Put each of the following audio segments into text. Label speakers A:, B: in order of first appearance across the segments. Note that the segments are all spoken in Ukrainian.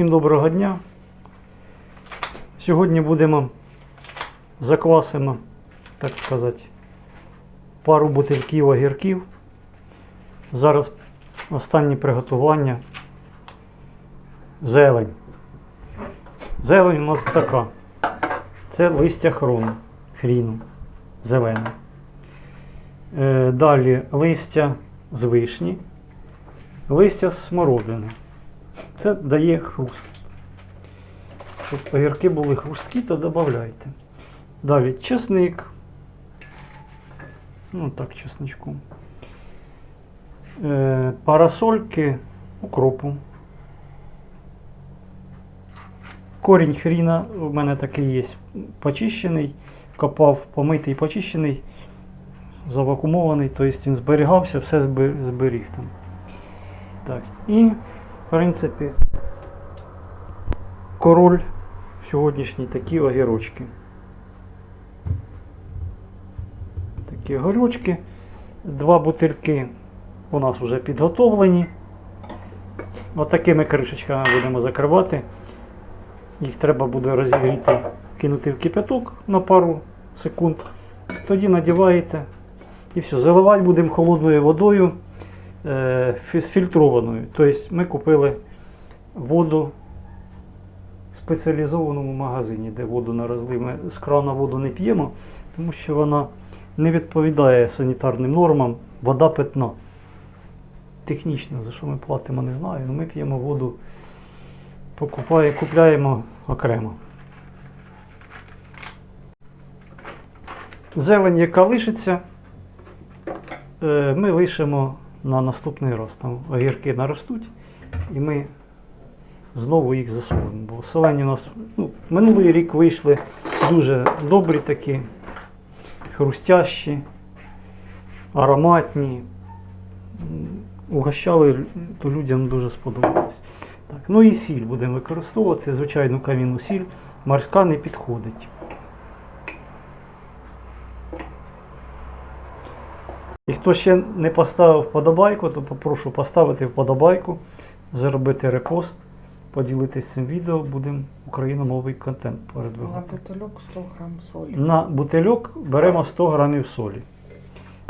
A: Всім доброго дня. Сьогодні будемо заквасимо, так сказати, пару бутильків огірків. Зараз останні приготування. Зелень. Зелень у нас така. Це листя хрону, хріну, зелене. Е, далі листя з вишні, листя з смородини. Це дає хруст. Щоб огірки були хрусткі, то додавайте. Далі чесник. Ну так, чесничком. Е, парасольки укропу. Корінь хріна у мене такий є почищений, копав, помитий, почищений, завакумований, тобто він зберігався, все зберіг там. Так, і, в принципі, король сьогоднішній такі огірочки. Такі огірочки. Два бутильки у нас вже підготовлені. Отакими кришечками будемо закривати. Їх треба буде розігріти, кинути в кипяток на пару секунд. Тоді надіваєте і все. Заливати будемо холодною водою фільтрованою. Тобто ми купили воду в спеціалізованому магазині, де воду на. Ми з крана воду не п'ємо, тому що вона не відповідає санітарним нормам. Вода питна. Технічно, за що ми платимо, не знаю. Ми п'ємо воду, покупає, купляємо окремо. Зелень, яка лишиться, е, ми лишимо на наступний раз. Там огірки наростуть і ми знову їх засолимо. Бо солені у нас ну, минулий рік вийшли дуже добрі такі, хрустящі, ароматні. Угощали, то людям дуже сподобалось. Так, ну і сіль будемо використовувати, звичайну кам'яну сіль, морська не підходить. Хто ще не поставив вподобайку, то попрошу поставити вподобайку, зробити репост, поділитися цим відео, будемо україномовний контент передвигати.
B: На бутильок 100 грам солі.
A: На бутильок беремо 100 грамів солі.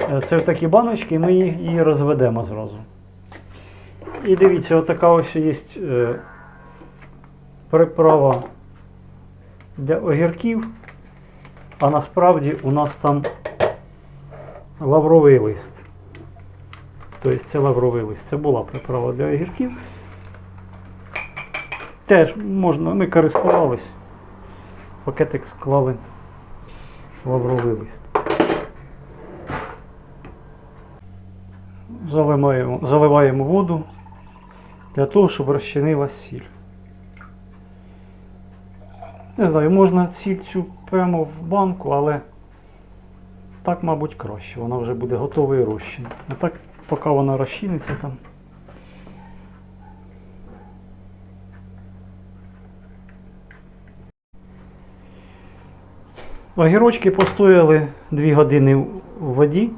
A: Е, Це в такі баночки, і ми її її розведемо зразу. І дивіться, отака ось є е, приправа для огірків, а насправді у нас там лавровий лист. Тобто це лавровий лист. Це була приправа для огірків. Теж можна, ми користувались. Пакетик склали лавровий лист. Заливаємо, заливаємо воду для того, щоб розчинилась сіль. Не знаю, можна сіль цю прямо в банку, але так, мабуть, краще. Вона вже буде готовий розчин. А так, поки вона розчиниться там. Огірочки постояли 2 години в воді.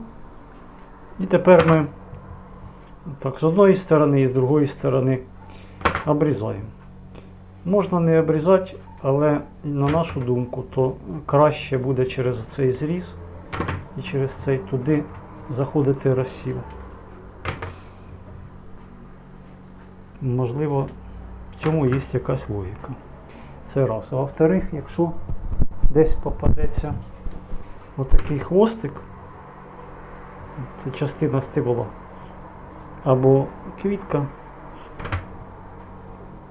A: І тепер ми так, з одної сторони і з другої сторони обрізаємо. Можна не обрізати, але на нашу думку, то краще буде через цей зріз і через цей туди заходити розсіл. Можливо, в цьому є якась логіка. Це раз. А во-вторых, якщо десь попадеться отакий хвостик, це частина стебла, або квітка,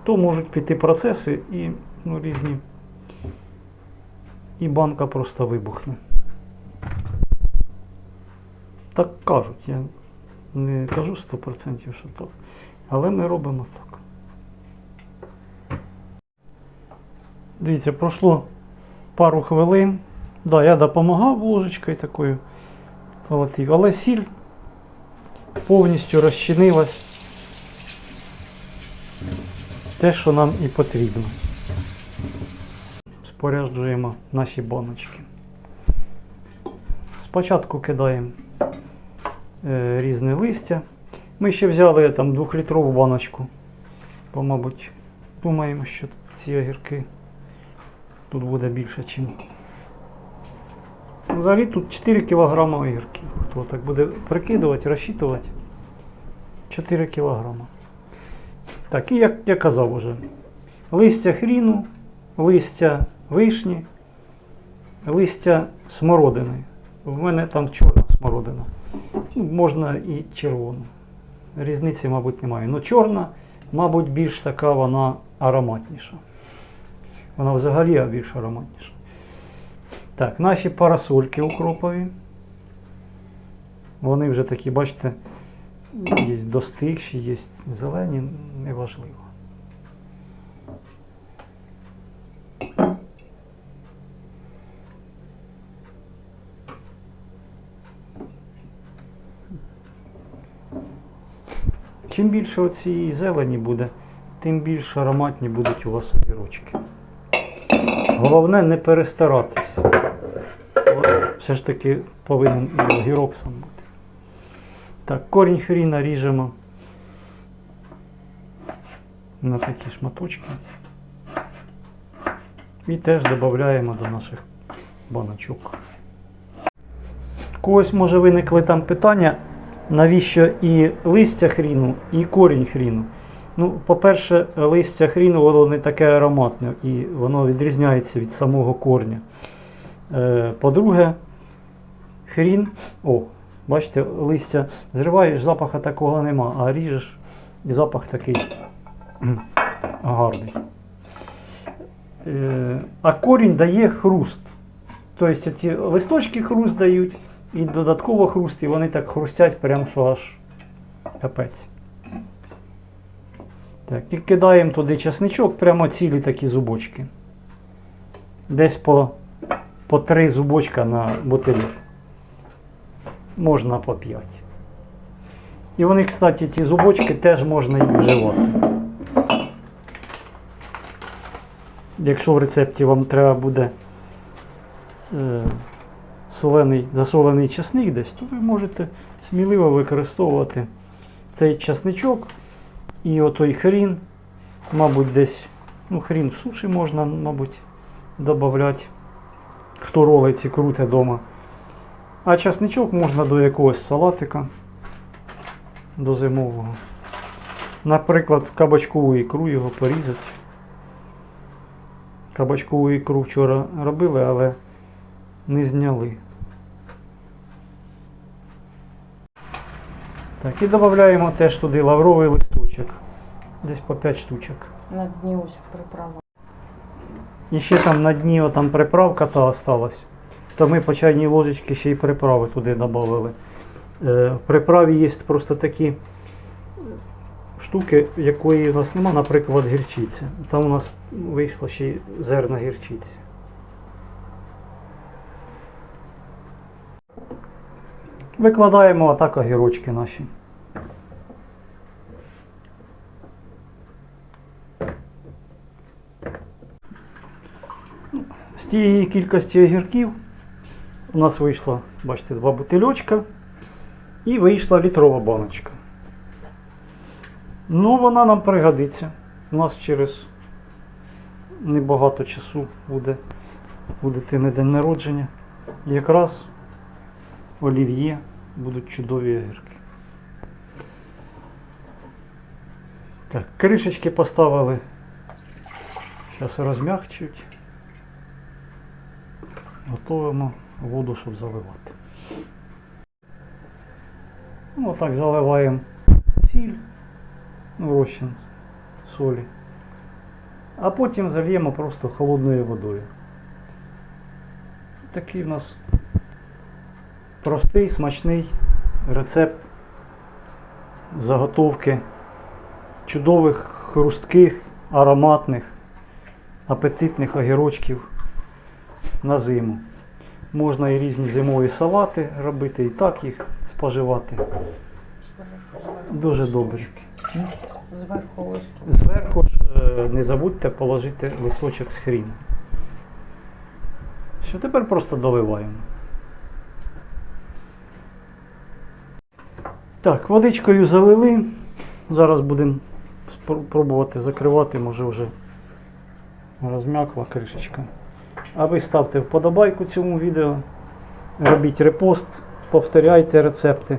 A: то можуть піти процеси і ну, різні. І банка просто вибухне. Так кажуть, я не кажу 100%, що так. Але ми робимо так. Дивіться, пройшло пару хвилин. Да, я допомагав ложечкою такою колотив, але сіль повністю розчинилась. Те, що нам і потрібно. Споряджуємо наші баночки. Спочатку кидаємо е, різне листя. Ми ще взяли там 2-літрову баночку, по, мабуть, думаємо, що ці огірки тут буде більше, ніж. Взагалі тут 4 кг огірків. Хто так буде прикидувати, розчитувати. 4 кг. Так, і як я казав уже. Листя хріну, листя вишні, листя смородини. В мене там чорна смородина. Ну, Можна і червону. Різниці, мабуть, немає. Ну, чорна, мабуть, більш така вона ароматніша. Вона взагалі більш ароматніша. Так, наші парасольки укропові. Вони вже такі, бачите, є достигші, є зелені, неважливо. Чим більше цієї зелені буде, тим більш ароматні будуть у вас огірочки. Головне не перестаратись. Все ж таки повинен і огірок сам бути. Так, корінь хріна ріжемо на такі шматочки. І теж додаємо до наших баночок. Когось може виникли там питання, навіщо і листя хріну, і корінь хріну. Ну, по-перше, листя хріну воно не таке ароматне і воно відрізняється від самого корня. Е, По-друге, хрін, о, бачите, листя зриваєш, запаха такого нема, а ріжеш і запах такий гарний. Е, А корінь дає хруст. Тобто ці листочки хруст дають, і додатково хруст, і вони так хрустять, прям що аж капець. Так, і кидаємо туди часничок, прямо цілі такі зубочки. Десь по, по три зубочка на бутилі. Можна по п'ять. І вони, кстати, ті зубочки теж можна їх вживати. Якщо в рецепті вам треба буде е, солений, засолений часник десь, то ви можете сміливо використовувати цей часничок і отой хрін, мабуть, десь, ну, хрін в суші можна, мабуть, додати, хто ролиці крутить вдома. А часничок можна до якогось салатика, до зимового. Наприклад, в кабачкову ікру його порізати. Кабачкову ікру вчора робили, але не зняли. Так, і додаємо теж туди лавровий листочок. Десь по 5 штучок.
B: На дні ось приправа.
A: І ще там на дні там приправка та осталась. То ми по чайній ложечці ще й приправи туди додали. Е, в приправі є просто такі штуки, якої у нас нема, наприклад, гірчиці. Там у нас вийшло ще й зерна гірчиці. Викладаємо отак огірочки наші. З тієї кількості огірків у нас вийшло, бачите, два бутильочка і вийшла літрова баночка. Ну, вона нам пригодиться. У нас через небагато часу буде у дитини день народження. Якраз олів'є будуть чудові огірки. Так, кришечки поставили. Зараз розмягчують. Готуємо воду, щоб заливати. Ну, отак заливаємо сіль, ну, розчин солі. А потім зальємо просто холодною водою. Такий у нас простий, смачний рецепт заготовки чудових, хрустких, ароматних, апетитних огірочків на зиму. Можна і різні зимові салати робити, і так їх споживати. Дуже добре.
B: Зверху.
A: Зверху ж е, не забудьте положити листочок з хріну. Що тепер просто доливаємо. Так, водичкою залили. Зараз будемо пр- пробувати закривати, може вже розм'якла кришечка. А ви ставте вподобайку цьому відео, робіть репост, повторяйте рецепти.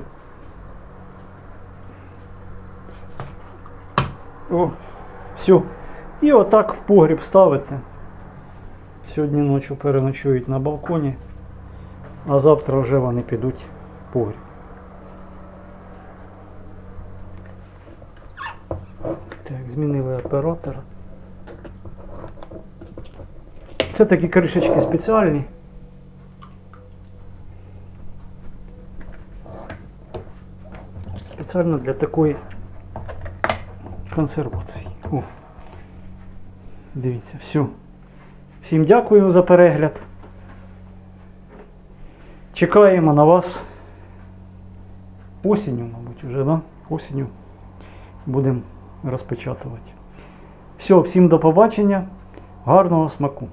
A: О, все. І отак в погріб ставите. Сьогодні ночі переночують на балконі, а завтра вже вони підуть в погріб. Так, змінили оператора. Це такі кришечки спеціальні. Спеціально для такої консервації. О. Дивіться, все. Всім дякую за перегляд. Чекаємо на вас осінню, мабуть, вже, да? Осінню будемо розпечатувати. Все, всім до побачення. Гарного смаку!